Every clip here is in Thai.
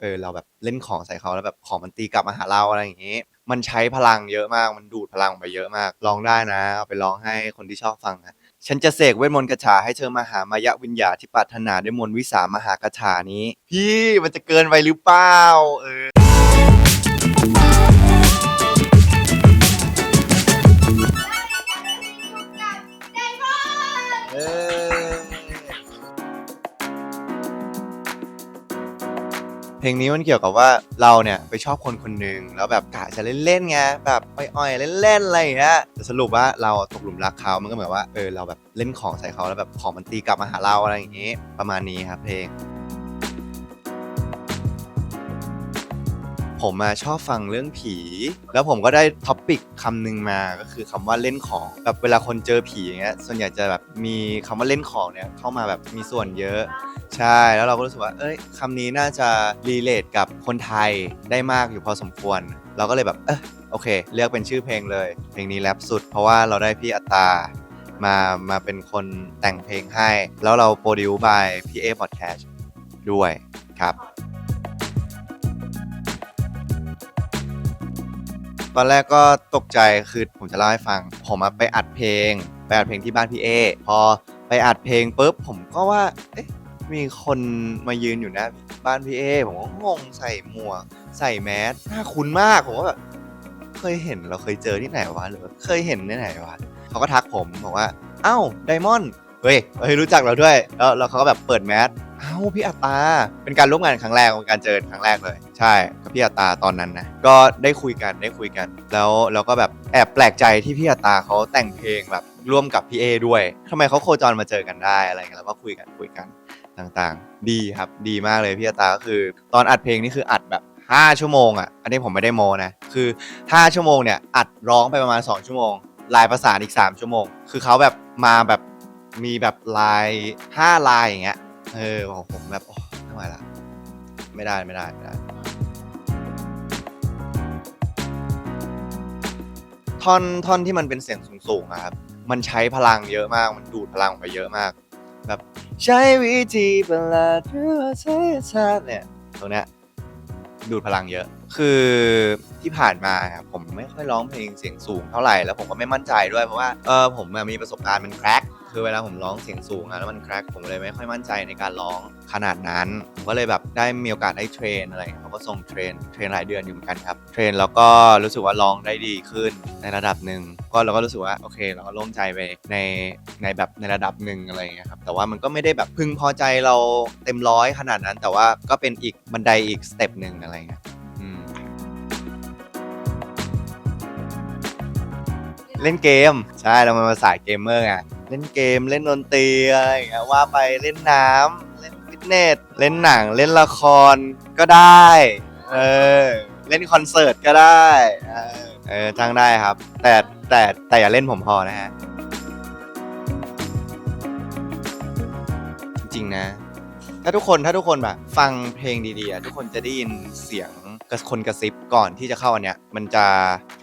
เออเราแบบเล่นของใส่เขาแล้วแบบของมันตีกลับมาหาเราอะไรอย่างงี้ มันใช้พลังเยอะมากมันดูดพลังไปเยอะมากลองได้นะเอาไปลองให้คนที่ชอบฟังนะฉันจะเสกเวทมนต์กระฉาให้เธอมาหามายะวิญญาที่ปรารถนาด้วยมนต์วิสามหากระฉานี้ พี่มันจะเกินไปหรือเปล่าเออเออ ลงนี้มันเกี่ยวกับว่าเราเนี่ยไปชอบคนคนหนึ่งแล้วแบบกะจะเล่นๆไงแบบอ่อยๆเล่นๆอะไรอย่างเงี้ยแต่สรุปว่าเราตกหลุมรักเขามันก็เหมือนว่าเออเราแบบเล่นของใส่เขาแล้วแบบของมันตีกลับมาหาเราอะไรอย่างงี้ ประมาณนี้ครับเพลง ผมมาชอบฟังเรื่องผี แล้วผมก็ได้ท็อปิกคำหนึ่งมาก็คือคำว่าเล่นของแบบเวลาคนเจอผีอย่างเงี้ยส่วนใหญ่จะแบบมีคำว่าเล่นของเนี่ยเข้ามาแบบมีส่วนเยอะ ใช่แล้วเราก็รู้สึกว่า เอ้ยคำนี้น่าจะรีเลทกับคนไทยได้มากอยู่พอสมควร เราก็เลยแบบเออโอเค เลือกเป็นชื่อเพลงเลย เพลงนี้แรปสุด เพราะว่าเราได้พี่อัตตามามาเป็นคนแต่งเพลงให้ แล้วเราโปรดิวบายพี่เอพอดแคสต์ด้วยครับ ตอนแรกก็ตกใจคือผมจะเล่าให้ฟัง ผมอะไปอัดเพลง ไปอัดเพลงที่บ้านพี่เอ พอไปอัดเพลงปุ๊บผมก็ว่า เอ๊ะ มีคนมายืนอยู่หนะ บ้านพี่เอ ผมก็งงใส่หมวกใส่แมสน่าคุ้นมากผมก็แบบเคยเห็นเราเคยเจอที่ไหนวะหรือว่าเคยเห็นที่ไหนวะเขาก็ทักผมบอกว่า เอ้าไดมอนด์เฮ้ยเฮ้ยรู้จักเราด้วยแล้วแล้วเขาก็แบบเปิดแมส เอ้าพี่อัตาเป็นการร่วมงานครั้งแรกเป็นการเจอครั้งแรกเลย ใช่กับพี่อัตาตอนนั้นนะก็ได้คุยกันได้คุยกัน แล้วเราก็แบบแอบแปลกใจที่พี่อัตาเขาแต่งเพลงแบบร่วมกับพี่เอด้วยทำไมเขาโคจรมาเจอกันได้อะไรเงี้ยแล้วก็คุยกันคุยกันต่างๆ ดีครับดีมากเลยพี่อัตตาก็คือ ตอนอัดเพลงนี่คืออัดแบบ 5 ชั่วโมงอะอันนี้ผมไม่ได้โมนะคือ 5 ชั่วโมงเนี่ยอัดร้องไปประมาณ 2 ชั่วโมงลายประสานอีก 3 ชั่วโมง คือเขาแบบมาแบบมีแบบลาย5ลายอย่างเงี้ย เออของผมแบบโอ้ไม่ไหวละไม่ได้ไม่ได้ไม่ได้ ท่อนท่อนที่มันเป็นเสียงสูงๆอะครับ มันใช้พลังเยอะมาก มันดูดพลังไปเยอะมาก แบบใช้วิธีประหลาดหรือว่าใช้ชาติเนี่ยตรงเนี้ยดูดพลังเยอะ คือที่ผ่านมาครับผมไม่ค่อยร้องเพลงเสียงสูงเท่าไหร่ แล้วผมก็ไม่มั่นใจด้วยเพราะว่า เออผมมีประสบการณ์เป็นแคร็ก คือเวลาผมร้องเสียงสูงอะแล้วมันแครกผมเลยไม่ค่อยมั่นใจในการร้องขนาดนั้นผมก็เลยแบบได้มีโอกาสได้เทรนอะไรเขาก็ส่งเทรนเทรนหลายเดือนอยู่เหมือนกันครับเทรนแล้วก็รู้สึกว่าร้องได้ดีขึ้นในระดับหนึ่งก็เราก็รู้สึกว่าโอเค เราก็โล่งใจไปในในแบบในระดับหนึ่งอะไรอย่างเงี้ยครับแต่ว่ามันก็ไม่ได้แบบพึงพอใจเราเต็มร้อยขนาดนั้น แต่ว่าก็เป็นอีกบันไดอีกสเต็ปหนึ่งอะไรอย่างเงี้ยเล่นเกม ใช่เรามาสายเกมเมอร์ไง เล่นเกมเล่นดนตรีอะไรอย่างเงี้ยว่าไปเล่นน้ำเล่นฟิตเนสเล่นหนังเล่นละครก็ได้เออเล่นคอนเสิร์ตก็ได้เออเออจ้างได้ครับ แต่แต่แต่อย่าเล่นผมพอนะฮะจริงๆนะ ถ้าทุกคนถ้าทุกคนแบบฟังเพลงดีๆอะทุกคนจะได้ยินเสียงกระคนกระซิบก่อนที่จะเข้าอันเนี้ย มันจะ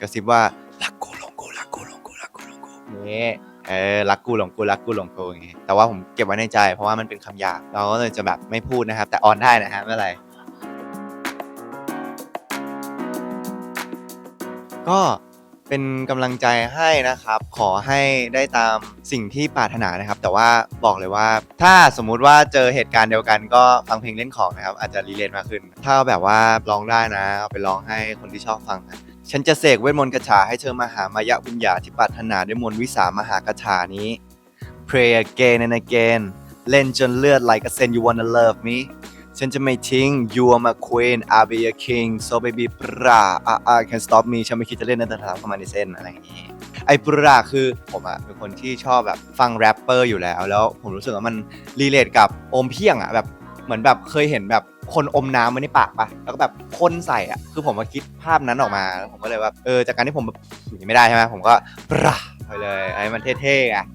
กระซิบว่ารักกูหลงกูรักกูหลงกูรักกูหลงกูนี่ เออรักกูหลงกูรักกูหลงกูอย่างงี้แต่ว่าผมเก็บไว้ในใจ เพราะว่ามันเป็นคำหยาบเราก็เลยจะแบบไม่พูดนะครับ แต่ออนได้นะฮะไม่เป็นไรก็เป็นกำลังใจให้นะครับ ขอให้ได้ตามสิ่งที่ปรารถนานะครับ แต่ว่าบอกเลยว่า ถ้าสมมุติว่าเจอเหตุการณ์เดียวกันก็ฟังเพลงเล่นของนะครับ อาจจะรีเลทมากขึ้น ถ้าแบบว่าร้องได้นะเอาไปร้องให้คนที่ชอบฟังนะ ฉันจะเสกเวทมนต์กระฉาให้เธอมาหามายะวิญญาที่ปรารถนาด้วยมนต์วิสามหากระฉานี้ pray again and again เล่นจนเลือดไหลกระเซ็น you wanna love me ฉันจะไม่ทิ้ง you are my queen I'll be a king so baby ปราอ่า can stop me ฉันไม่คิดจะเล่นนันแต่ทำเข้ามาในเส้นอะไรอย่างนี้ ไอ้ปราคือผมอะเป็นคนที่ชอบแบบฟังแรปเปอร์อยู่แล้ว แล้วผมรู้สึกว่ามันรีเลทกับโอมเพียงอะแบบเหมือนแบบเคยเห็นแบบ คนอมน้ำไว้ในปากปะแล้วก็แบบพ่นใส่อะคือผมมาคิดภาพนั้นออกมาแล้วผมก็เลยแบบเออจากการที่ผมแบบอย่างนี้ไม่ได้ใช่ไหมผมก็ปราไปเลยไอ้มันเท่ๆอะ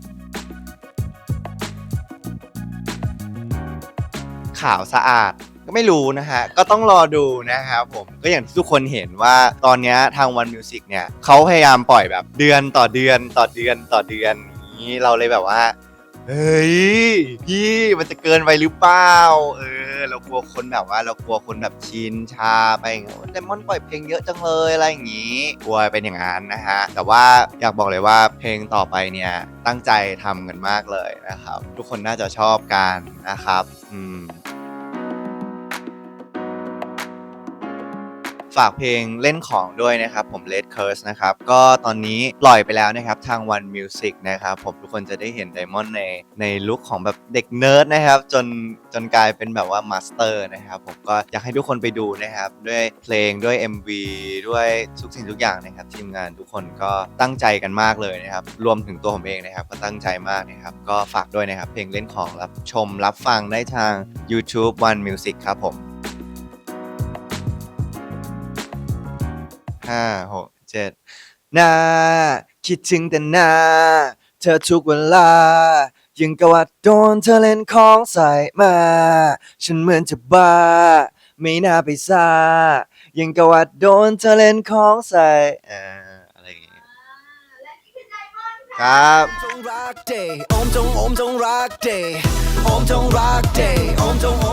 ขาวสะอาดก็ไม่รู้นะฮะ ก็ต้องรอดูนะครับผม ก็อย่างที่ทุกคนเห็นว่าตอนนี้ทางวันมิวสิกเนี่ยเขาพยายามปล่อยแบบเดือนต่อเดือนต่อเดือนต่อเดือนนี้เราเลยแบบว่า เฮ้ยพี่มันจะเกินไปหรือเปล่าเออ เรากลัวคนแบบว่า เรากลัวคนแบบชินชาไปไดมอนปล่อยเพลงเยอะจังเลยอะไรอย่างงี้กลัวเป็นอย่างนั้นนะฮะแต่ว่าอยากบอกเลยว่าเพลงต่อไปเนี่ยตั้งใจทำกันมากเลยนะครับ ทุกคนน่าจะชอบกันนะครับอืม ฝากเพลงเล่นของด้วยนะครับ ผม Red Curse นะครับ ก็ตอนนี้ปล่อยไปแล้วนะครับ ทาง One Music นะครับ ผมทุกคนจะได้เห็นไดมอนด์ในในลุคของแบบเด็กเนิร์ดนะครับ จนจนกลายเป็นแบบว่ามาสเตอร์นะครับ ผมก็อยากให้ทุกคนไปดูนะครับ ด้วยเพลงด้วย MV ด้วยทุกสิ่งทุกอย่างนะครับ ทีมงานทุกคนก็ตั้งใจกันมากเลยนะครับ รวมถึงตัวผมเองนะครับ ก็ตั้งใจมากนะครับ ก็ฝากด้วยนะครับ เพลงเล่นของรับชมรับฟังได้ทาง YouTube One Music ครับผม ห้าหกเจ็ดนาคิดถึงแต่นาเธอทุกเวลา ยังกะว่าโดนเธอเล่นของใส่มา ฉันเหมือนจะบ้า ไม่น่าไปซายังกะว่าโดนเธอเล่นของใส่เอ่ออะไรอย่างงี้และนี่คือไดมอนด์คค่ะ รับจงรักเดย์อมจงอมจงรักเดย์อมจงรักเดย์โอมจงโอ